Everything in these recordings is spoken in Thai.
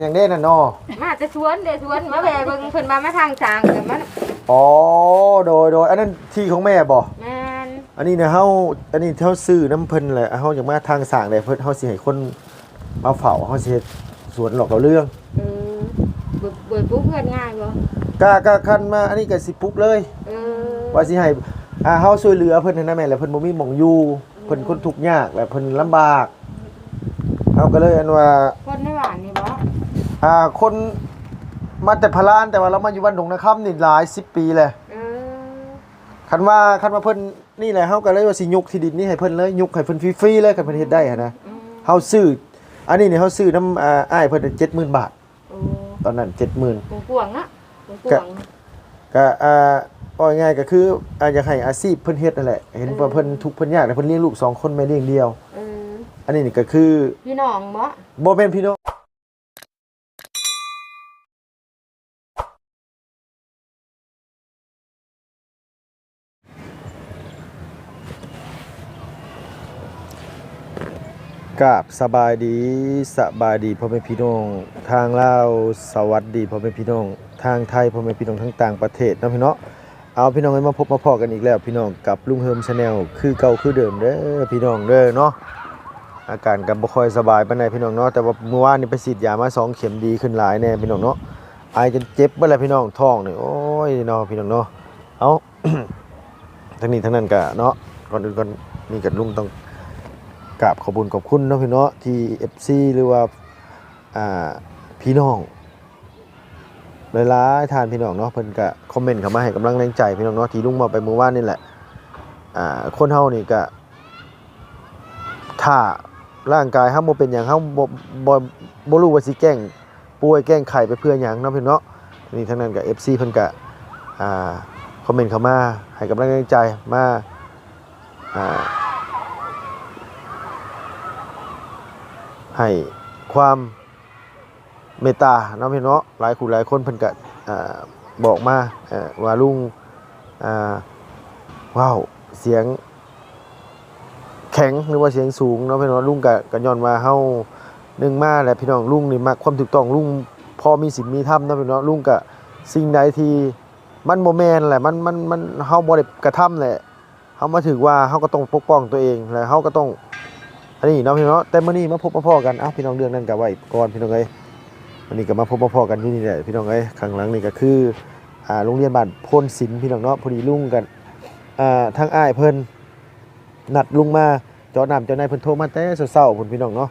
อย่างเด้น่ะเนาะมาจะสวนเด้สวนมาแวะเบิ่งเพิ่นมามาทางจางแต่มันอ๋อโดยโดยอันนั้นที่ของแม่บ่แม่นอันนี้เนี่ยเฮาอันนี้เฮาซื้อน้ำเพิ่นแหละเฮาอยากมาทางสร้างได้เพิ่นเฮาสิให้คนมาเฝ้าเฮาสิเฮ็ดสวนหลอกเอาเรื่องเออเบิ่งเบิ่งปุ๊บเพื่อนง่ายบ่กะกะคันมาอันนี้ก็สิปลุกเลย เออว่าสิให้อ่าเฮาช่วยเหลือเพิ่นนั่นนะแม่แหละเพิ่นบ่มีหม่องอยู่เพิ่นคนทุกข์ยากและเพิ่นลำบากเฮาก็เลยอันว่าคนในบ้านนี่บ่ อ่าคนมาแต่พะลานแต่ว่าเรามาอยู่บ้านดงนาคำนี่หลาย10ปีแล้วเออคันว่าคันว่าเพิ่นนี่แหละเฮาก็เลยว่าสิยกที่ดินนี้ให้เพิ่นเลยยกให้เพิ่นฟรีๆเลยคันเพิ่นเฮ็ดได้หันนะอืมเฮาซื้ออันนี้เนี่ยเฮาซื้อน้ำอ่าอ้ายเพิ่น70,000 บาท โอ้ตอนนั้น 70,000กวางๆนะกวาง ก็อ่าว่าง่ายๆก็คืออ่าอยากให้อาชีพเพิ่นเฮ็ดนั่นแหละ เห็นว่าเพิ่นทุกข์เพิ่นยากแต่เพิ่นเลี้ยงลูกสองคนแม่เลี้ยงเดียวๆเอออันนี้นี่ก็คือพี่น้องบ่ บ่แม่นพี่น้อง กับสบายดีสบายดีพ่อแม่พี่น้อง ทางลาวสวัสดีพ่อแม่พี่น้อง ทางไทยพ่อแม่พี่น้องทั้งต่างประเทศเนาะพี่เนาะเอาพี่น้องให้มาพบมาพอกันอีกแล้ว พี่น้องกับลุงเฮิมชาแนลคือเก่าคือเดิมเด้อพี่น้องเด้อเนาะอาการก็บ่ค่อยสบายปานใดพี่น้องเนาะแต่ว่าเมื่อวานนี่ไปฉีดยามาสองเข็มดีขึ้นหลายแน่พี่น้องเนาะไอจนเจ็บเบิดแล้วพี่น้องท้องเนี่ยโอ้ยเนาะพี่น้องเนาะเอาทั้งนี้ทั้งนั้นก็เนาะก่อนอื่นก่อนนี่กับลุงต้อง กราบขอบุญขอบคุณเนาะพี่เนาะที่ FC หรือว่าพี่น้องหลายๆทานพี่น้องเนาะเพิ่นก็คอมเมนต์เข้ามาให้กำลังแรงใจพี่น้องเนาะที่ลุงมาไปเมื่อวานนี่แหละอ่าคนเฮานี่ก็ถ้าร่างกายเฮาบ่เป็นหยังเฮาบ่บ่บ่รู้ว่าสิแกล้งป่วยแกล้งไข้ไปเพื่อหยังเนาะพี่เนาะนี่ทั้งนั้นก็ FC เพิ่นก็อ่าคอมเมนต์เข้ามาให้กำลังแรงใจมาอ่า ให้ความเมตตาเนาะพี่เนาะหลายคู่หลายคนเพิ่นก็บอกมาว่าลุงว้าวเสียงแข็งหรือว่าเสียงสูงเนาะพี่เนาะลุงก็ก็ย้อนว่าเฮาหนึ่งมาแหละพี่น้องลุงนี่มักความถูกต้องลุงพอมีศีลมีธรรมนาะพี่เนาะลุงก็สิ่งใดที่มันบ่แมนแหละมันมันมันเฮาบ่ได้กระทำแหละเฮามาถือว่าเฮาก็ต้องปกป้องตัวเองและเฮาก็ต้อง อันนี้เนาะพี่น้องแต่มื้อนี้มาพบมาพ่อกันอ้าวพี่น้องเรื่องนั้นก็ไว้ก่อนพี่น้องเอ้ยวันนี้ก็มาพบมาพ่อกันอยู่นี่แหละพี่น้องเอ้ยข้างหลังนี่ก็คืออ่าโรงเรียนบ้านพนศิลป์พี่น้องเนาะพอดีลุงกันอ่าทางอ้ายเพิ่นนัดลุงมาเจาะน้ำเจ้านายเพิ่นโทรมาแต่เช้าๆพุ่นพี่น้องเนาะ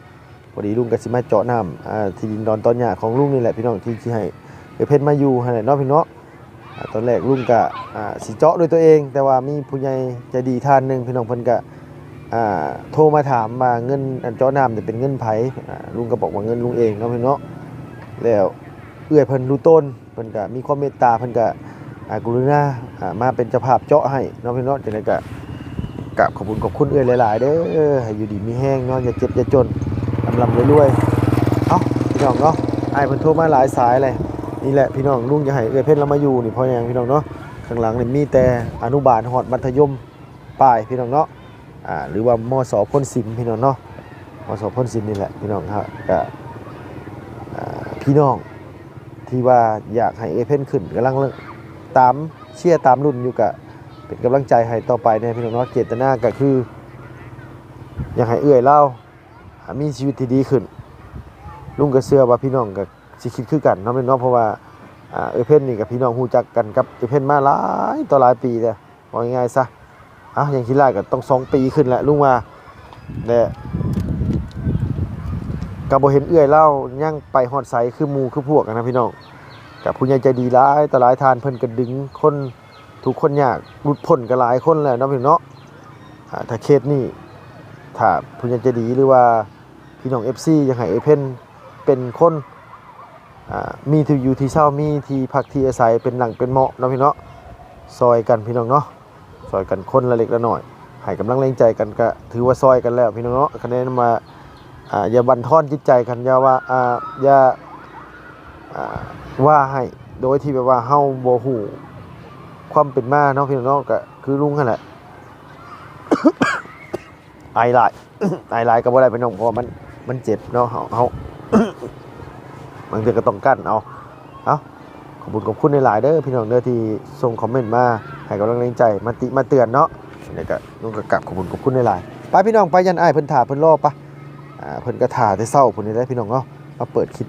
พอดีลุงก็สิมาเจาะน้ำอ่าที่ดินดอนตอนหญ้าของลุงนี่แหละพี่น้องที่ที่ให้เอ้เพิ่นมาอยู่หั่นแหละเนาะพี่นาะอ่าตอนแรกลุงก็อ่าสิเจาะด้วยตัวเอง แต่ว่ามีผู้ใหญ่ใจดีท่านหนึ่งพี่น้องเพิ่นก็ โทรมาถามมาเงินอันเจ้าน้ำจะเป็นเงินไผ่ลุงก็บอกว่าเงินลุงเองเนาะพี่เนาะแล้วเอื้อยเพิ่นรู้ต้นเพิ่นก็มีความเมตตาเพิ่นก็กรุณามาเป็นเจ้าภาพเจาะให้เนาะพี่เนาะจังได๋ก็กราบขอบคุณขอบคุณเอื้อยหลาย ๆ เด้อให้อยู่ดีมีแห้งเนาะอย่าเจ็บอย่าจนลำๆรวยๆเอ้าพี่น้องเนาะไอ้เพิ่นโทรมาหลายสายเลยนี่แหละพี่น้องลุงจะให้เอื้อยเพิ่นเรามาอยู่นี่เพราะหยังพี่น้องเนาะข้างหลังนี่มีแต่อนุบาลฮอดมัธยมปลายพี่น้องเนาะ อ่าหรือว่ามอสอพ่นสิมพี่น้องเนาะมอสอพ่นสิมนี่แหละพี่น้องครับก็พี่น้องที่ว่าอยากให้เอเพ่นขึ้นกำลังตามเชียร์ตามรุ่นอยู่กับเป็นกำลังใจให้ต่อไปเนี่ยพี่น้องเนาะเจตนาก็คือ อยากให้เอื้อยเล่ามีชีวิตที่ดีขึ้น ลุงก็เชื่อว่าพี่น้องก็สิคิดคือกันเนาะพี่น้องเพราะว่าอ่าเอเพ่นนี่กับพี่น้องฮู้จักกันกับเอเพ่นมาหลายต่อหลายปีแล้วว่าง่ายๆซะ อะอย่างที่แรกก็ต้องสองปีขึ้นแหละลุงว่าแต่กับโบเห็นเอื้อยเล่าย่างไปฮอดไสคือมูคือพวกนะพี่น้องกับผู้ใหญ่ใจดีร้ายแต่หลายทานเพิ่นก็ดึงคนทุกคนยากหลุดพ้นก็หลายคนแหละเนะพี่เนาะอ่าถ้าเคสนี้ถ้าผู้ใหญ่ใจดีหรือว่าพี่น้อง FC อยากให้เอเพนเป็นคนอ่ามีที่อยู่ที่เช่ามีที่พักที่อาศัยเป็นหลังเป็นเหมาะนะพี่เนาะซอยกันพี่น้องเนาะ ซอยกันคนละเล็กละหน่อยให้กำลังแรงใจกันก็ถือว่าซอยกันแล้วพี่น้องเนาะคะแนนมาอ่าอย่าบันทอนจิตใจกันอย่าว่าอ่าอย่าอ่าว่าให้โดยที่แบบว่าเฮาบ่ฮู้ความเป็นมาเนาะพี่น้องก็คือลุงนั่นแหละไอหลายไอหลายก็บ่ได้พี่น้องเพราะมันมันเจ็บเนาะเฮาเฮาบางทื่อก็ต้องกั้นเอาเอา ขอบคุณขอบคุณในหลายเด้อพี่น้องเด้อที่ส่งคอมเมนต์มาให้กำลังใจมาติมาเตือนเนาะนี่ก็ลุงก็กลับขอบคุณขอบคุณในหลายไปพี่น้องไปยันไอ้เพิ่นถ่าเพิ่นรอปะอ่าเพิ่นก็ถ่าแต่เศร้าพุ่นนี่ได้พี่น้องเนาะมาเปิดคลิป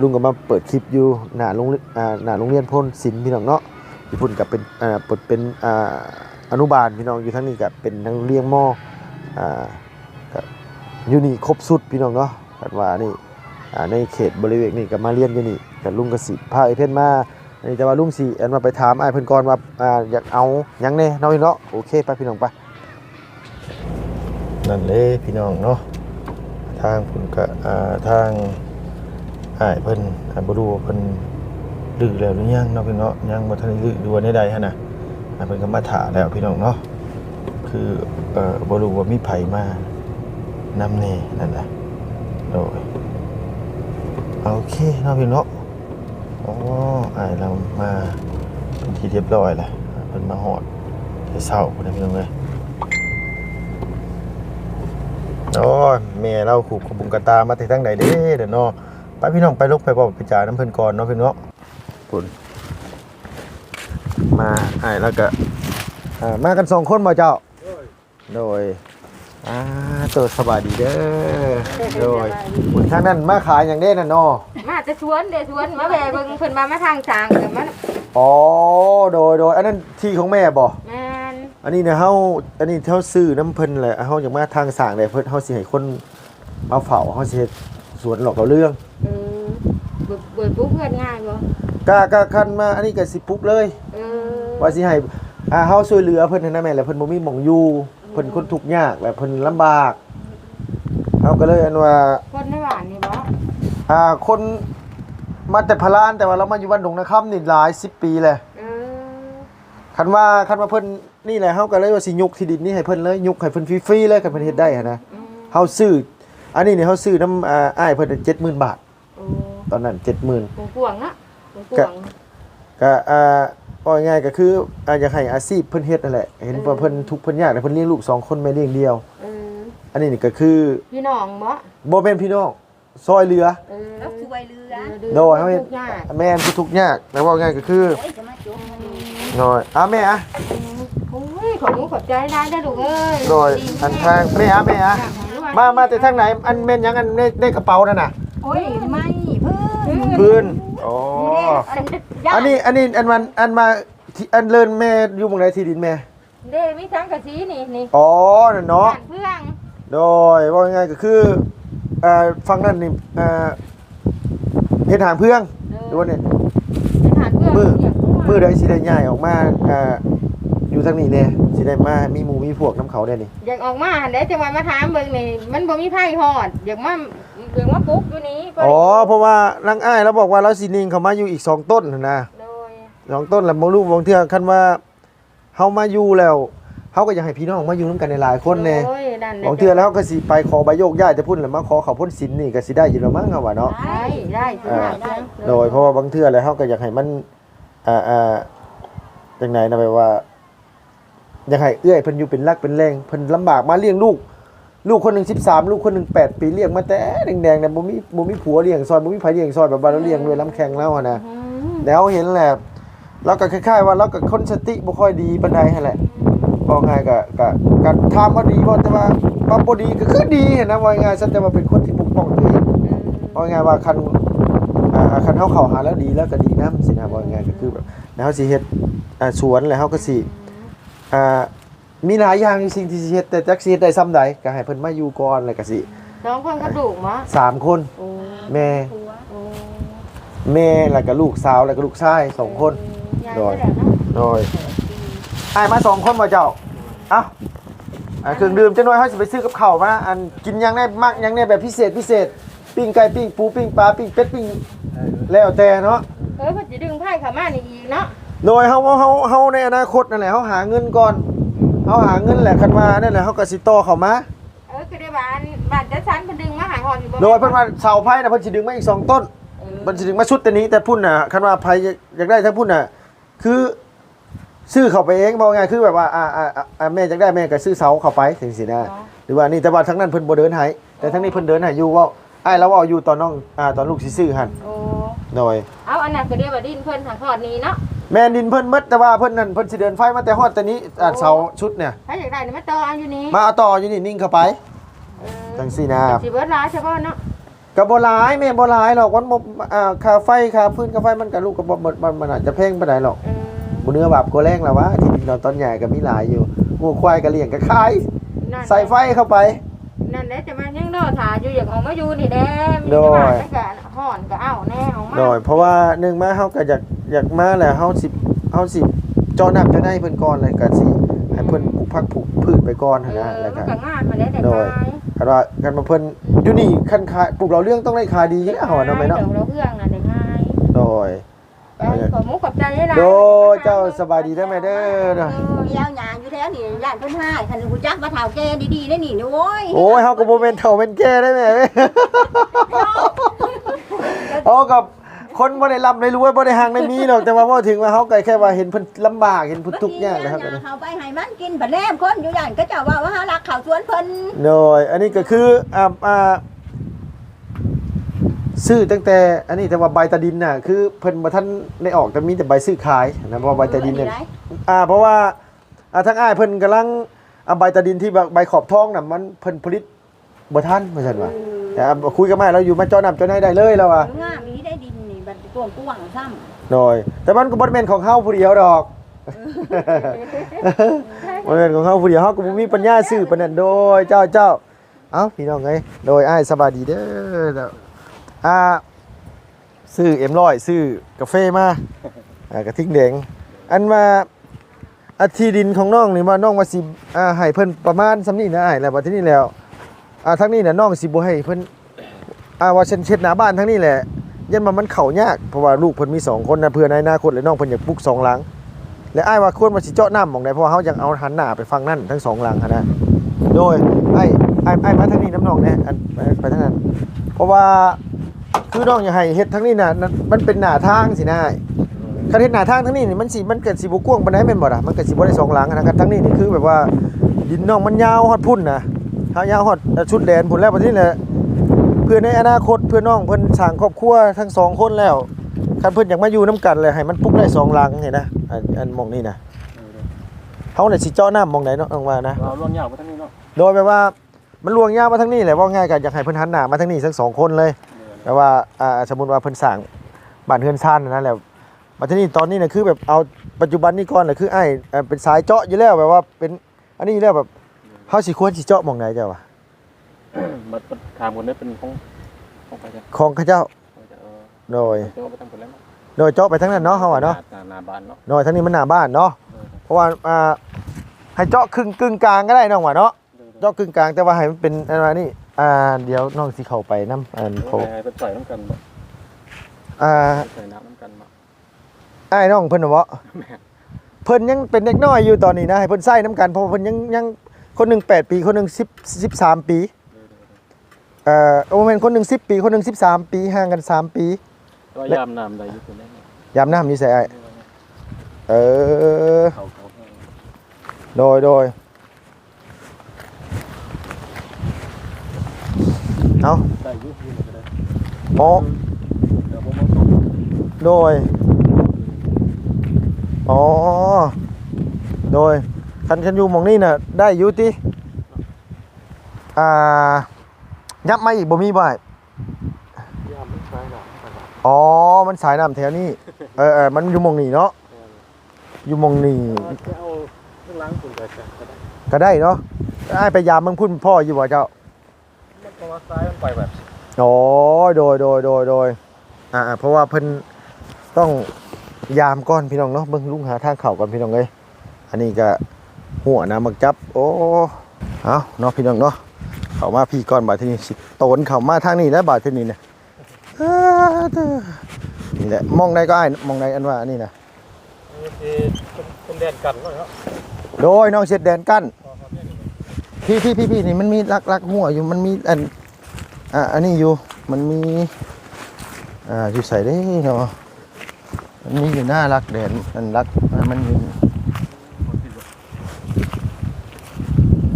ลุงก็มาเปิดคลิปอยู่หน้าโรงอ่าหน้าโรงเรียนพลศิลป์พี่น้องเนาะที่พุ่นก็เป็นอ่าเปิดเป็นอ่าอนุบาลพี่น้องอยู่ทั้งนี้ก็เป็นนักเรียนมอ่าอยู่นี่ครบสุดพี่น้องเนาะกันว่านี่อ่าในเขตบริเวณนี่ก็มาเรียนอยู่นี่ แต่ลุงกสิพาไอเพิ่นมาอันนี้แต่ว่าลุงสิอันมาไปถามไอเพิ่นก่อนว่าอ่าอยากเอายังแน่เนาะพี่เนาะโอเคไปพี่น้องไปนั่นเลยพี่น้องเนาะทางเพิ่นก็อ่าทางอ้ายเพิ่นอ่าบ่รู้ว่าเพิ่นดื้อแล้วหรือยังเนาะพี่เนาะยังบ่ทันได้ดื้อดูว่าใดๆหั่นน่ะอ้ายเพิ่นก็มาถาแล้วพี่น้องเนาะคือเอ่อบ่รู้ว่ามีไผมานำเนนั่นแหละโดยโอเคเนาะพี่เนาะ อ๋อไอายเรามาเป็นที่เรียบร้อยแล้วเป็นมาหอดแต่เศร้าคนนี้พี่น้องเลยโอ้ยแม่เราขู่ขบุงกระตามาแต่ทั้งไหนเด้เดี๋ยวเนาะไปพี่น้องไปลุกไปบอกไปจ่ายน้ำเพิ่นก่อนเนาะพี่เนาะปุ่นมาไอ้ายแล้วก็อ่ามากันสองคนมาเจ้า โดย อ่าตัวสบายดีเด้อโดยคุณทางนั้นมาขายอย่างเด้น่ะเนาะมาจะชวนเด้ชวนมาแวะเบิ่งเพิ่นมามาทางจางแต่มันอ๋อโดยโดยอันนั้นที่ของแม่บ่แม่นอันนี้เนี่ยเฮาอันนี้เฮาซื้อน้ำเพิ่นแหละเฮาอยากมาทางสร้างได้เพิ่นเฮาสิให้คนมาเฝ้าเฮาสิเฮ็ดสวนหลอกเราเรื่องเออเบิดเบิดปุ๊บเพื่อนง่ายบ่กะกะคันมาอันนี้ก็สิปลุกเลยเออว่าสิให้อ่าเฮาช่วยเหลือเพิ่นนั่นนะแม่แหละเพิ่นบ่มีหม่องอยู่ เพิ่นคนทุกข์ยากและเพิ่นลำบากเฮาก็เลยอันว่า คนในบ้านนี่บ่อ่าคนมาแต่พะลานแต่ว่าเรามาอยู่บ้านดงนะคำนี่หลายสิบปีเลยเออคันว่าคันว่าเพิ่นนี่แหละเฮาก็เลยว่าสิยกที่ดินนี่ให้เพิ่นเลยยกให้เพิ่นฟรีๆเลยคันเพิ่นเฮ็ดได้หันนะอืมเฮาซื้ออันนี้นี่เฮาซื้อน้ำอ่าอ้ายเพิ่น70,000บาท โอ้ตอนนั้น 70,000ปวงปวงๆนะปวงปวงก็อ่า ว่าง่ายๆก็คืออ่าอยากให้อาชีพเพิ่นเฮ็ดนั่นแหละเห็นว่าเพิ่นทุกข์เพิ่นยากแต่เพิ่นเลี้ยงลูกสองคนแม่เลี้ยงเดียว เอออันนี้นี่ก็คือพี่น้องบ่บ่แม่นพี่น้องซอยเหลือ เออแล้วช่วยเรือโดยเฮาเฮ็ดทุกอย่างแม่นผู้ทุกข์ยากแต่ว่าง่ายก็คือโอ้ยจะมาจุกมาดูน้อยอะแม่อะโอ้ยขอบคุณขอบใจได้ได้อลูกเอ้ยโดยอันทางแม่อะแม่อะมามาแต่ทางไหนอันเม่นหยังอันในในกระเป๋านั่นน่ะโอ้ยไม่เพิ่มพื้นอ๋อ ย่าอันนี้อันนี้อันมันอันมาที่อันเลินแม่อยู่หมองไหนที่ดินแม่เด้มีทั้งกะสีนี่นี่อ๋อนั่นเนาะบ้านเพื่องโดยว่าง่ายๆก็คือเอ่อฟังนั่นนี่เอ่อเฮ็ดหางเพื่องหรือว่าเนี่ย เป็นฐานเพื่องมือเนี่ยมือใดสิได้ย้ายออกมาเอ่ออยู่ทางนี้แน่สิได้มามีหมู่มีพวกน้ำเขาแน่นี่อยากออกมาหันได้จังหวะมาถามเบิ่งนี่มันบ่มีไผฮอดอยากมา อยากมาปลุ๊กอยู่นี้ก็อ๋อเพราะว่าลังอ้ายเราบอกว่าเราสินิงเขามาอยู่อีกสองต้นน่ะนะโดยสองต้นแล้วบ่รู้บางเทื่อคันว่าเฮามาอยู่แล้วเฮาก็อยากให้พี่น้องมาอยู่นํกันในหลายคนแน่โอ้ยนั่นบางเทื่อแล้วก็สิไปขอใบโยกย้ายแต่พุ่นแล้วมาขอเขาพ้นศีลนี่ก็สิได้อยู่แล้วมั้งเฮาว่าเนาะได้ได้สิอ่าได้โดยเพราะว่าบางเทื่อแล้วเฮาก็อยากให้มันอ่าอ่าจังไหนนะแบบว่าอยากให้เอื้อยเพิ่นอยู่เป็นรักเป็นแรงเพิ่นลำบากมาเลี้ยงลูก ลูกคนหนึง13ลูกคนหนึง8ปีเลี้ยงมาแต่แดงๆน่ะบ่มีบ่มีผัวเลี้ยงซอยบ่มีไผเลี้ยงซอยแบบว่าเราเลี้ยงด้วยลำแข้งแล้วอะนะอืมแล้วเห็นแหละเราก็คล้ายๆว่าเราก็คนสติบ่ค่อยดีปานใดหั่นแหละบอกง่ายก็ก็ก็ถามว่าดีบ่แต่ว่าว่าบ่ดีก็คือดีหั้นนะว่าง่ายซะแต่ว่าเป็นคนที่ปกป้องตัวเองว่าง่ายว่าคันอ่าคันเฮาเข้าหาแล้วดีแล้วก็ดีนํสินะว่าง่ายก็คือแบบแล้วเฮาสิเฮ็ดอ่าสวนแล้วเฮาก็สิอ่า มีหลายอย่างสิ่งที่สิเฮ็ดแต่จักสิเฮ็ดได้ซ้ำใดก็ให้เพิ่นมาอยู่ก่อนแล้วก็สิสองคนกระดูกมั้สามคนโอ้แม่หัวโอ้แม่แล้วก็ลูกสาวแล้วก็ลูกชายสองคนยายโดยก็แล้วเนาะโดยไอ้ายมาสองคนมาเจ้าเอ้าอ่าเครื่องดื่มจะน้อยเขาจะไปซื้อกับข้าวมาอันกินหยังได้มากหยังได้แบบพิเศษพิเศษ ปิ้งไก่ปิ้งปูปิ้งปลาปิ้งเป็ดปิ้งแล้วแต่เนาะเออเพิ่นสิดึงไผเข้ามานี่อีกเนาะโดยเฮาเฮาเฮาในอนาคตนั่นแหละเฮาหาเงินก่อน เฮาหาเงินแหละคันว่านั่นแหละเฮาก็สิต่อเข้ามาเออคือได้บ้านบ้านจัดสรรเพิ่นดึงมาหาฮอดอยู่บ่โดยเพิ่นว่าเสาไผ่น่ะเพิ่นสิดึงมาอีกสองต้นเออเพิ่นสิดึงมาชุดตัวนี้แต่พุ่นน่ะคันว่าไผอยากได้ทั้งพุ่นน่ะคือซื้อเข้าไปเองบอกง่ายคือแบบว่าอ่าอ่าอ่าแม่อยากได้แม่ก็ซื้อเสาเข้าไปถึงสินะเนาะหรือว่านี่แต่ว่าทั้งนั้นเพิ่นบ่เดินให้แต่ทั้งนี้เพิ่นเดินให้อยู่ว่า อ้ายเราเว้าอยู่ตอนน้องอ่าตอนลูกสิซื้อหั่นโอ้โดยเอาอันนั้นก็เรียกว่าดินเพิ่นทางทอดนี้เนาะแม่นดินเพิ่นหมดแต่ว่าเพิ่นนั่นเพิ่นสิเดินไฟมาแต่ฮอดแต่นี้อ่าเสาชุดเนี่ย ถ้าอยากได้นี่มาต่อเอาอยู่นี่มาเอาต่ออยู่นี่นิ่งเข้าไป เออจังซี่นะ สิเบิดหลายเฉพาะเนาะก็บ่หลายแม่บ่หลายหรอกวันบ่อ่าค่าไฟค่าพื้นค่าไฟมันก็ลูกก็บ่บ่มันมันอาจจะแพงปานใดหรอกเออบ่เนื้อบาปก็แรงแล้ววะที่ดินเราตอนใหญ่ก็มีหลายอยู่งูควายก็เลี้ยงก็ขายนั่นใส่ไฟเข้าไปนั่นแหละจะมายังรอ ถ่าอยู่อยากออกมาอยู่นี่แด้มีโดยที่บ้านมันก็ห่อนก็เอาแน่ออกมาโดยเพราะว่าหนึ่งมาเฮาก็อยากอยากมาแหละเฮาสิเฮาสิเจอน้ำจะได้เพิ่นก่อนเลยก็สิให้เพิ่นปลูกผักปลูกพืชไปก่อนเอหั่นนะอแล้วมัก็นก็งานมาได้แต่โดยขายคันว่าคันมาเพิ่นอยู่นี่คันขายปลูกเราเรื่องต้องได้ขายดีอยู่แล้วเนาะแม่เนาะ เดี๋ยวเราเอื้องน่ะได้ง่ายโดยไป ขอมุกขอบใจได้หลายโดยเจ้าสบายดีได้ไหมเด้อเด้อยาวยางอยู่แท้นี่ย่านเพิ่นให้คันหูจักมาเฒ่าแก่ดีๆได้นี่โอ้ยโอ้ยเฮาก็บ่แม่นเฒ่าแม่นแก่ได้แม่เว้ยโอ้กับคนบ่ได้ร่ำได้รวยบ่ได้หังได้มีหรอกแต่ว่าเว้าถึงว่าเฮาก็แค่ว่าเห็นเพิ่นลำบากเห็นเพิ่นทุกข์ยากนะครับเฮาไปให้มันกินบัดแลมคนอยู่ย่านก็เจ้าว่าว่าหารักข้าวสวนเพิ่นโดยอันนี้ก็คืออ่าอ่า ซื้อตั้งแต่อันนี้แต่ว่าใบตะดินน่ะคือเพิ่นบ่ทันได้ออกแต่มีแต่ใบซื้อขายนะเพราะว่าใบตะดินเนี่ยอ่าเพราะว่าอ่าทั้งอ้ายเพิ่นกำลังเอาใบตะดินที่ใบขอบท้องน่ะมันเพิ่นผลิตบ่ทันว่าซั่นว่าแต่อ่าคุยกับแม่เราอยู่มาเจ้าน้ำเจ้าไหนได้เลยแล้วว่างามมีได้ดินนี่บัดกวงกวางซ้ำโดยแต่มันก็บ่ได้แม่นของเฮาผู้เดียวดอกบ่แม่นของเฮาผู้เดียวเฮาก็บ่มีปัญญาซื้อปานนั้นโดยเจ้าเจ้าเอ้าพี่น้องเอ้ยโดยอ้ายสบายดีเด้อเด้ อ่าซื้อเอ็มร้อยซื้อกาแฟมาอ่ากระทิงแดงอันมาอาทีดินของน้องนี่ว่าน้องว่าสิอ่าให้เพิ่นประมาณซำนี้นะไอ้แล้วบัดทีนี้แล้วอ่าทั้งนี้น่ะน้องสิบ่ให้เพิ่นอ่าว่าเช่นเช็ดหน้าบ้านทั้งนี้แหละยันมามันเข่ายากเพราะว่าลูกเพิ่นมีสองคนนะเพื่อในอนาคตและน้องเพิ่นอยากปลูกสองหลัง และไอ้ว่าควรมาสิเจาะน้ำมองใดเพราะว่าเฮายังเอาหันหน้าไปฟังนั่นทั้งสองหลังนะโดยไอ้ไอ้ไอ้มาทางนี้น้ำน้องเนี่ยอันไปไปทางนั้นเพราะว่า คือน้องอยากให้เฮ็ดทางนี้น่ะนั่นมันเป็นหน้าทางสินะอ้ายคันเฮ็ดหน้าทางทางนี้นี่มันสิมันเกิดสิบ่กว้างปานใดแม่นบ่ล่ะมันเกิดสิบ่ได้สองหลังนะครับทางนี้นี่คือแบบว่าดินน้องมันยาวฮอดพุ่นนะเฮายาวฮอดชุดแดนพุ่นแล้วบัดนี้แหละเพื่อในอนาคตเพื่อน้องเพิ่นสร้างครอบครัวทั้งสองคนแล้วคันเพิ่นอยากมาอยู่น้กันเลยให้มันปลุกได้สองหลังเห็นนะอันอันหมองนี้นะเฮาน่ะสิเจาะน้ำหมองไหนเนาะเอาว่านะเราล่นยาวไปทั้งนี้เนาะโดยแบบว่ามันลวงยาวมาทางนี้แหละว่าง่ายก็อยากให้เพิ่นหันหน้ามาทางนี้ทั้งสองคนเลย แต่ว่าอ่าสมมุติว่าเพิ่นสร้างบ้านเฮือนซ่านนั่นแหละมาที่นี่ตอนนี้น่ะคือแบบเอาปัจจุบันนี้ก่อนน่ะคือไอ้เอ่อเป็นสายเจาะอยู่แล้วแบบว่าเป็นอันนี้อยู่แล้วแบบเฮาสิควรสิเจาะหมองไหนเจ้าวะมันถามคนนี้เป็นของของใครจะของเขาเจ้าเออโดยเจ้าไปทำผลแล้วโดยเจาะไปทางนั้นเนาะเฮาอะเนาะหน้าบ้านเนาะหน่อยทั้งนี้มันหน้าบ้านเนาะเออเพราะว่าอ่าให้เจาะครึ่งกึ่งกลางก็ได้น้องว่าเนาะเจาะกึ่งกลางแต่ว่าให้มันเป็นอะไรนี่ อ่าเดี๋ยวน้องสิเข้าไปน้ำอันโคให้เป็นใส่น้ำกันบ่อ่าใส่น้ำน้ำกันบ่อ้ายน้องเพิ่นน่ะบ่เพิ่นยังเป็นเด็กน้อยอยู่ตอนนี้นะให้เพิ่นใส่น้ำกันเพราะว่าเพิ่นยังยังคนหนึง8ปีคนหนึง10 13ปีเอ่อโอ้แม่นคนหนึง10ปีคนหนึง13ปีห่างกัน3ปีก็ยามน้ำใดอยู่ตัวนี้ยามน้ำนี่ใส่อ้ายเออเขาเขาแห้งโดยโดย เอาได้ยุ่งยุ่งก็ได้อ๋อเดี๋ยวผมเอาโดยอ๋อโดยคันคันอยู่หมองนี่น่ะได้อยู่ติอ่ายับมาอีกบ่มีบ่ายยามมันใช้หนักอ๋อมันสายน้ำแถวนี้เออเออมันอยู่หมองนี่เนาะอยู่หมองนี่จะเอาเครื่องล้างฝุ่นก็จะก็ได้ก็ได้เนาะไอ้ายไปยามเมืองพุ่นพ่ออยู่บ่เจ้ามันเพ ราะว่าซ้ายมันไปแบบอ๋อโดยโดยโดยโดยอ่าอ่าเพราะว่าเพิ่นต้องยามก่อนพี่น้องเนาะเบิ่งลุงหาทางเข้าก่อนพี่น้องเอ้ยอันนี้ก็หัวนะมักจับ โอ้เอาเนาะพี่น้องเนาะเข้ามาพี่ก่อนบาดทีนี้สิโตนเข้ามาทางนี้แล้วบาดทีนี้เนี่ยอ้าเด้อนี่แหละมองใดก็อ้ายมองใดอันว่าอันนี้นะนี่คือเป็นแดนกันเนาะ โดยน้องเช็ดแดนกั้น พี่พี่พี่พี่นี่มันมีลักลักหัวอยู่มันมีอันอ่าอันนี้อยู่มันมีอ่าอยู่ใส่ได้เนาะอันนี้อยู่หน้ารักแดนมันรักมันมี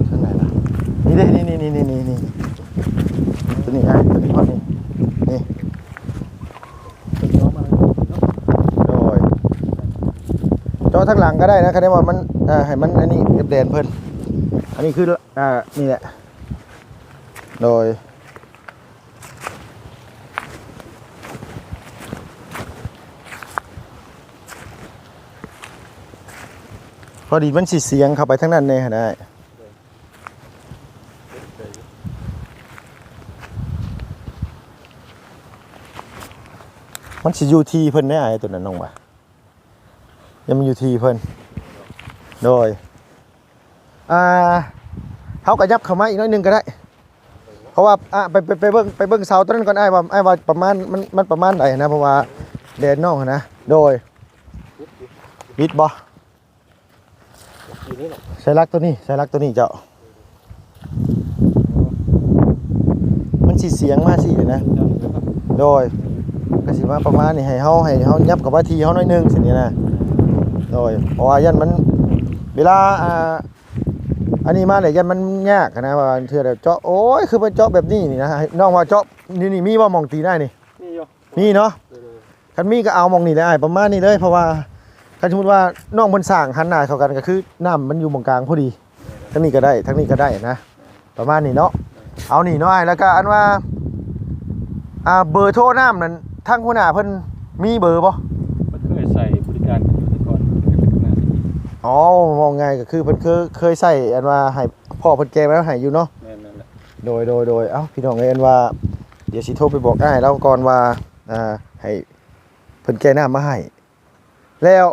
ข้างไหนล่ะนี่เด้นี่นี่นี่นี่นี่นี่ตัวนี้ไอ้ตัวนี้พอนี่นี่โดยจอทั้งหลังก็ได้นะคัเนี่ามันอ่าให้มันอันนี้แดนเพิ่นอันนี้คือ อ่านี่แหละ โดย พอดีมันสิเสียงเข้าไปทั้งนั้นเลยได้มันสิอยู่ทีเพิ่นได้ไอ้ตัวนั้นน้องวะยังมันอยู่ทีเพิ่นโดยอ่า เขาก็ยับเข้ามาอีกน้อยหนึงก็ได้ เพราะว่าอะไปไปไปเบิ่งไปเบิ่งเสาต้นนั้นก่อนไอ้ว่าไอ้ว่าประมาณมันมันประมาณไหนนะเพราะว่าแดนนอกอะนะ โดยวิดบ่ทีนี้แหละใช้ลักตัวนี้ใช้ลักตัวนี้เจ้า มันสิเสียงมาสิเดี๋ยนะ โดยก็สิมาประมาณนี้ให้เฮาให้เฮายับกับว่าทีเฮาหน่อยหนึงสินี่นะ โดยเพราะว่ายันมันเวลาอ่า อันนี้มาเลยยันมันยากอะนะว่าเทื่อเดี๋ยวเจาะโอ้ยคือมันเจาะแบบนี้นี่นะให้น้องว่าเจาะนี่นี่มีว่ามองตีได้นี่นี่โยมีเนาะคันมีก็เอามองนี่เลยอ้ายประมาณนี้เลย เพราะว่าคันสมมุติว่าน้องเพิ่นสร้างหันหน้าเข้ากันก็คือน้ำมันอยู่ตรงกลางพอดี ทั้งนี้ก็ได้ ทั้งนี้ก็ได้นะ ประมาณนี้เนาะเอานี่เนาะอ้ายแล้วก็อันว่าอ่าเบอร์โทรน้ำนั้นทางหัวหน้าเพิ่นมีเบอร์บ่ มันเคยใส่บริการอยู่แต่ก่อนน่าสิมี อ๋อมองไงก็คือเพิ่นเคยเคยใส่อันว่าให้พ่อเพิ่นแกมาแล้วให้อยู่เนาะ แม่นนั่นแหละโดยโดยโดยเอ้าพี่น้องเอ้ยอันว่า เดี๋ยวสิโทรไปบอกอ้ายแล้วก่อนว่าอ่าให้เพิ่นแกน้ำมาให้แล้ว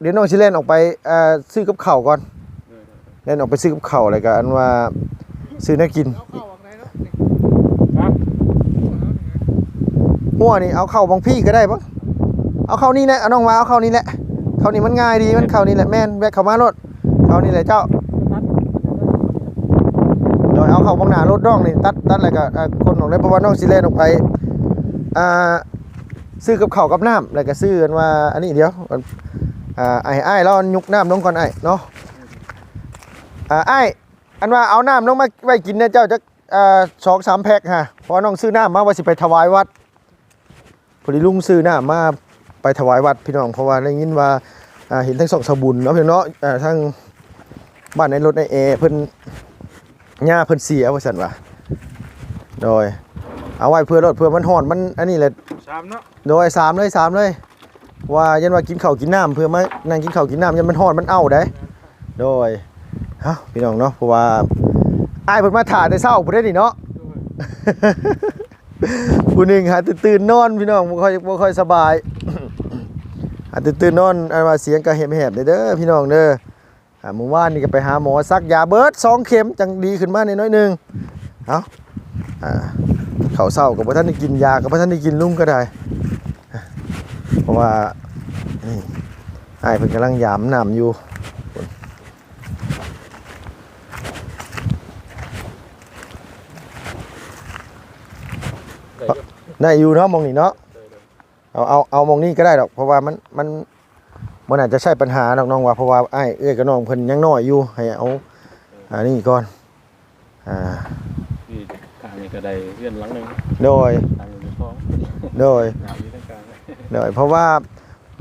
เดี๋ยวน้องสิเล่นออกไปอ่าซื้อกับข้าวก่อนเออเล่นออกไปซื้อกับข้าวอะไรกันอันว่าซื้อน่ากินครับหัวนี่เอาเข้าบางพี่ก็ได้ปะเอาเข้านี่แหละเอาน้องมาเอาเข้านี่แหละ เข้านี่มันง่ายดีมันเข้านี่แหละแม่นแวะเข้ามารถเข้านี่แหละเจ้าโดยเอาเข้าบางหน้ารถน้องนี่ตัดตัดอะไรก็อ่าคนออกเลยเพราะว่าน้องสิเล่นออกไปอ่าซื้อกับข้าวกับน้ำแล้วก็ซื้อกันว่าอันนี้เดี๋ยวอ่าไอ้ไอ้ายแล้วยุกน้ำน้องก่อนไอ้เนาะอ่าไอ้ายอันว่าเอาน้ำน้องมาไว้กินเนี่ยเจ้าจะอ่าสองสามแพ็คฮะเพราะว่าน้องซื้อน้ำมาว่าสิไปถวายวัดพอดีลุงซื้อหน้ามา ไปถวายวัดพี่น้องเพราะว่าได้ยินว่าอ่าเห็นทั้งสองสบุญเนาะพี่น้องเนาะอ่าทั้งบ้านในรถในเอเพิ่นย่าเพิ่นเสียว่าซั่นว่าโดยเอาไว้เพื่อรถเพื่อมันห่อนมันอันนี้แหละชามเนาะโดยสามเลยสามเลย ว่ายันว่ากินข้าวกินน้ำเพื่อมานั่งกินข้าวกินน้ำยันมันห่อนมันเอาได้โดยเฮาพี่น้องเนาะเพราะว่าอ้ายเพิ่นมาถ่ายแต่เช้าพุ่นได้นี่เนาะผู้หนึ่งหาตื่นตื่นๆนอนพี่น้องบ่ค่อยบ่ค่อยสบาย หาตื่นตื่นๆนอนอันว่าเสียงก็แหบๆเด้อเด้อพี่น้องเด้ออ่าเมื่อวานนี่ก็ไปหาหมอซักยาเบิดสองเข็มจังดีขึ้นมาในน้อยหนึงเอาอ่าข้าวเช้าก็บ่ทันได้กินยาก็บ่ทันได้กินลุงก็ได้ เพราะว่านี่อ้ายเพิ่นกำลังยามน้ำอยู่ได้อยู่ได้อยู่เนาะมองนี่เนาะได้ได้ เอาเอาเอามองนี่ก็ได้ดอกเพราะว่ามันมันมันอาจจะใช่ปัญหาดอกน้องว่าเพราะว่าไอ้ายเอ้ยกับน้องเพิ่นยังน้อยอยู่ให้เอาอันนี้ก่อนอ่านี่ทางนี้ก็ได้เลื่อนหลังหนึงโดยทางนี้ท้องโดยหนาวอยู่ทั้งกลางเลยโดยเพราะว่า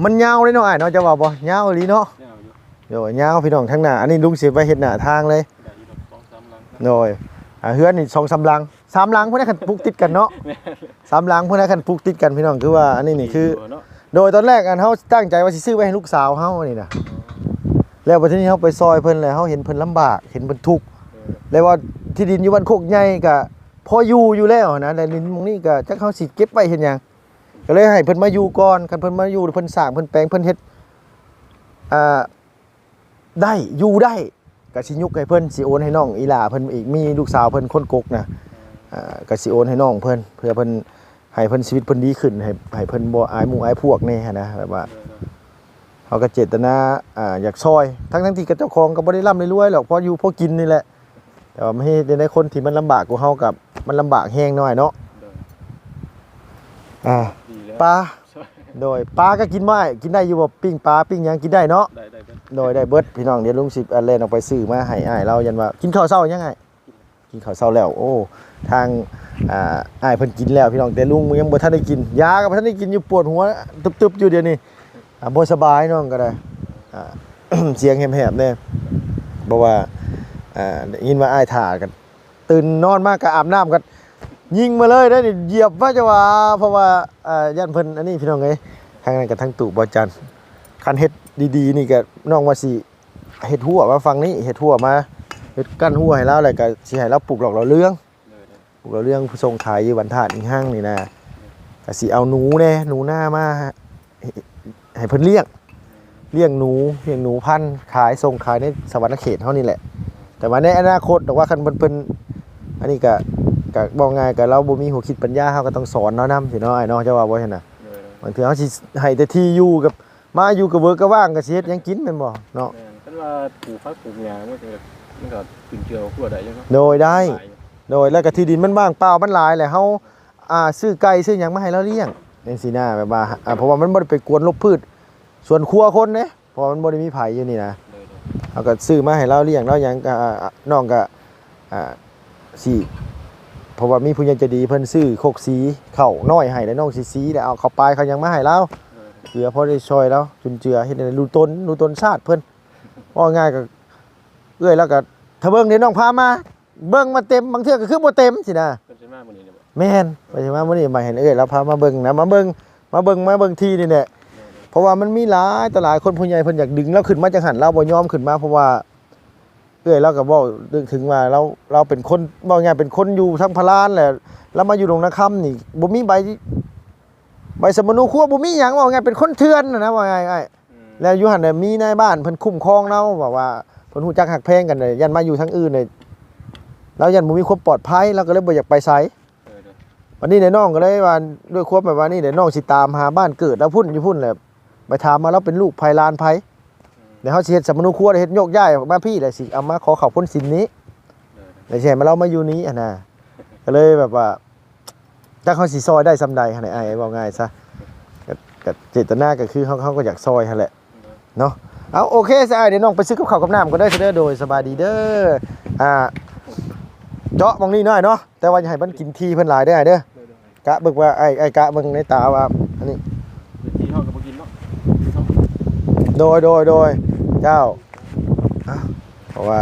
มันยาวเลยเนาะไอ้ายเนาะจะว่าบ่ยาวอีหลีเนาะยาวอยู่โดยยาวพี่น้องข้างหน้าอันนี้ลุงสิไปเฮ็ดหน้าทางเลยได้อยู่ดอกสองสามหลังโดยอ่าเฮือนนี่สองสามหลัง สามหลังพุ่นน่ะคันปลูกติดกันเนาะสามหลังพุ่นน่ะคันปลูกติดกันพี่น้องคือว่าอันนี้นี่คือเนาะโดยตอนแรกอันเฮาตั้งใจว่าสิซื้อไว้ให้ลูกสาวเฮานี่นะแล้วบัดนี้เฮาไปซอยเพิ่นแล้วเฮาเห็นเพิ่นลำบากเห็นเพิ่นทุกข์เออแล้วว่าที่ดินอยู่บ้านโคกใหญ่ก็พออยู่อยู่แล้วนะแต่ดินหมองนี้ก็จักเฮาสิเก็บไว้เฮ็ดหยังก็เลยให้เพิ่นมาอยู่ก่อนคันเพิ่นมาอยู่เพิ่นสร้างเพิ่นแปลงเพิ่นเฮ็ดอ่าได้อยู่ได้ก็สิยุกให้เพิ่นสิโอนให้น้องอีหลาเพิ่นอีกมีลูกสาวเพิ่นคนกกนะอ่า ก็สิโอนให้น้องเพิ่นเพื่อเพิ่นให้เพิ่นชีวิตเพิ่นดีขึ้นให้ให้เพิ่นบ่อายหมู่อายพวกแน่นะแบบว่าเขาก็เจตนาอ่าอยากซอย ทั้งทั้งๆที่กับเจ้าของก็บ่ได้ร่ำได้รวยหรอกเพราะอยู่พอกินนี่แหละแต่ว่าไม่ให้ในคนที่มันลำบากกว่าเฮากับมันลำบากแห้งหน่อยเนาะอ่าดีแล้วปลาใช่โดยปลาก็กินไม่กินได้อยู่บ่ปิ้งปลาปิ้งหยังกินได้เนาะได้ได้ได้โดยได้เบิดพี่น้องเดี๋ยวลุงสิบอันเล่นออกไปซื้อมาให้อ้ายเรายันว่ากินข้าวเช้ายังไงกินข้าวเช้าแล้วโอ้ ทางอ่าอ้ายเพิ่นกินแล้วพี่น้องแต่ลุงยังบ่ทันได้กิน ยาก็บ่ทันได้กินอยู่ปวดหัวตึบๆอยู่เดี๋ยวนี้อ่าบ่สบายน้องก็ได้อ่า เสียงแหบๆเนี่ยบอกว่าอ่าได้ยินว่าอ้ายถ่ากัน ตื่นนอนมากก็อาบน้ำกันยิงมาเลยได้อนี่เหยียบว่าจะว่าเพราะว่าอ่าย่านเพิ่นอันนี้พี่น้องเอ้ยทางนั้นกับทางตู่บอจันคันเฮ็ดดีๆนี่ก็น้องว่าสิเฮ็ดหัวมาฟังนี่เฮ็ดหัวมาเฮ็ดกั้นหัวให้เราแล้วก็สิให้เราปลูกหลอกเราเรื่อง เลยเลยปลูกเราเรื่องผู้ทรงขายอยู่วันธาตุอีกห้างนี่นะก็สิเอาหนูแน่หนูหน้ามาให้ให้เพิ่นเลี้ยงเลี้ยงหนูเลี้ยงหนูพันธุ์ขายส่งขายในสวรรคเขตเท่านี้แหละ แต่ว่าในอนาคตแต่ว่าคันเพิ่นเพิ่นอันนี้ก็ก็บอกง่ายก็เราบ่มีหัวคิดปัญญาเฮาก็ต้องสอนเนาะนำสิเนาะไอ้เนาะเจ้าว่าบ่เห็นน่ะเลยเลยบางทีเฮาสิให้แต่ที่อยู่กับมาอยู่กับเวิร์กก็ว่างก็สิเฮ็ดหยังกินแม่นบ่เนาะแม่นเป็นว่าปลูกพักปลูกหญ้ามันก็มันก็ขึ้นเกี่ยวขั้วได้อยู่เนาะโดยได้หลายอยู่ โดยแล้วก็ที่ดินมันว่างเปล่ามันหลายแหละเฮาอ่าซื้อไก่ซื้อหยังมาให้เราเลี้ยงจังซี่นะแบบว่าอ่าเพราะว่ามันบ่ได้ไปกวนรบพืชส่วนครัวคนเด้เพราะมันบ่ได้มีไผอยู่นี่นะเลยเลยเอาก็ซื้อมาให้เราเลี้ยงเราหยังก็อ่าน้องก็อ่าสิเพราะว่ามีผู้ใหญ่ใจดีเพิ่นซื้อโคกสีเข้าน้อยให้แล้วน้องสิสีแล้วเอาเข้าไปเขายังมาให้เราเลยเกลือพอได้ช่วยแล้วจุนเจือเฮ็ดให้รู้ต้นรู้ต้นชาติเพิ่นว่าง่ายก็เอื้อยแล้วก็ถ้าเบิ่งนี่น้องพามา เบิ่งมาเต็มบางเทื่อก็คือบ่เต็มสินะเป็นใช่ไหมมื้อนี้เนี่ยบ่แม่นไปสิมามื้อนี้มาเห็นเอ้ยแล้วพามาเบิ่งนะมาเบิ่งมาเบิ่งมาเบิ่งที่นี่แหละเลยเลยเพราะว่ามันมีหลายต่อหลายคนผู้ใหญ่เพิ่นอยากดึงเราขึ้นมาจังหันเราบ่ยอมขึ้นมาเพราะว่าเอ้ยเราก็เว้าเรื่องถึงว่าเราเราเป็นคนเว้าง่ายเป็นคนอยู่ทั้งพลานแหละแล้วมาอยู่ตรงนาคำนี่บ่มีใบใบสมนุครัวบ่มีหยังเว่าง่ายเป็นคนเถื่อนน่ะนะว่าง่ายอืมๆแล้วอยู่หั่นน่ะมีนายบ้านเพิ่นคุ้มครองเราบอกว่าเพิ่นฮู้จักหักแพงกันเลยยันมาอยู่ทางอื่นเลย แล้วยันบ่มีความปลอดภัยเราก็เลยบ่อยากไปไสเลยเลยวันนี้ในน้องก็เลยว่าด้วยความแบบว่านี่เดี๋ยวน้องสิตามหาบ้านเกิดแล้วพุ่นอยู่พุ่นแหละไปถามมาแล้วเป็นลูกภัยลานภัยอืมเดี๋ยวเขาสิเฮ็ดสมนุครัวเฮ็ดโยกย้ายออกมาพี่แหละสิเอามาขอเขาพ้นสินนี้เลยเลยแล้วสิให้มาเรามาอยู่นี้อะนะก็เลยแบบว่าจักเขาสิซอยได้ซำใดหั่นแหละไอ้บอกง่ายซะก็ก็เจตนาก็คือเขาเขาก็อยากซอยหั่นแหละเนาะเอาโอเคสะอายเดี๋ยวน้องไปซื้อกับข้าวกับน้ำก็ได้เด้อโดยสบายดีเด้ออ่า เจาะมองนี่หน่อยเนาะแต่ว่าอย่าให้มันกินทีเพิ่นหลายเด้อไอ้เด้อเลยเลยกะเบิกว่าไอ้ไอ้กะเบิ่งในตาว่าอันนี้ เดี๋ยวที่เฮาก็บ่กินเนาะเนาะโดยโดยโดยเจ้าอ้าวเพราะว่า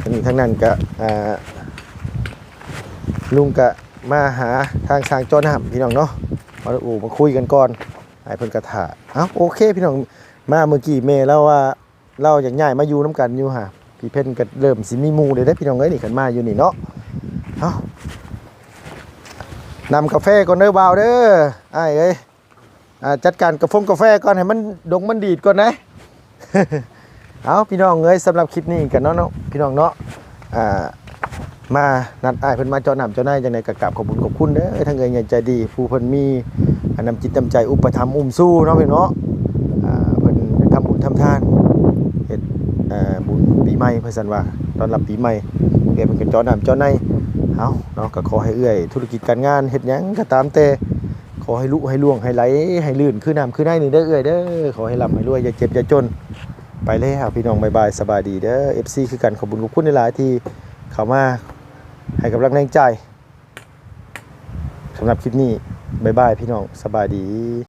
ทั้งนี้ทั้งนั้นก็อ่าลุงกะมาหาทางสร้างจอน้ำพี่น้องเนาะมาอูมาคุยกันก่อนไอ้เพิ่นกระถาเอ้าโอเค พี่น้องมาเมื่อกี้เมย์แล้วว่าเราอยากย้ายมาอยู่น้ำกันอยู่ห่ะ พี่เพ่นก็เริ่มสิมีมูเลยได้พี่น้องเอ้ยนี่ขันมาอยู่นี่เนาะเอานำกาแฟก่อนเด้อบ่าวเด้อไอ้ายเอ้ยจัดการกาแฟงกาแฟก่อนให้มันดงมันดีดก่อนนะเอาพี่น้องเอ้ยสำหรับคลิปนี้กันเนาะเนาะพี่น้องเนาะมานัดอ้ายเพิ่นมาเจอหนำเจ้านายจังได๋ก็กราบขอบคุณขอบคุณเด้อทั้งเอ้ยใหญ่ใจดีผู้เพิ่นมีนนำจิตนำใจอุปถัมภ์อุ้มสู้เนาะพี่เนาะอ่าเพิ่นทำบุญทำทานเฮ็ดอ่าบุญปี ใหม่เพิ่นซั่นว่าตอนรับปีใหม่เอ้ยเพิ่นก็เจอหนำจ้านเอาเนาะก็ขอให้เอื้อย ธุรกิจการงานเฮ็ดหยังก็ตามแต่ขอให้ลุให้ล่วงให้ไหลให้ลื่นคือน้ำคือได้นี่เด้เอ้ยเด้อขอให้รำให้รวยอย่าเจ็บอย่าจน ไปแล้วพี่น้องบายบายสบายดีเด้อ FC คือกันขอบคุณขอบคุณในหลายที่เข้ามาให้กำลังแรงใจสำหรับคลิปนี้บายบายพี่น้องสบายดี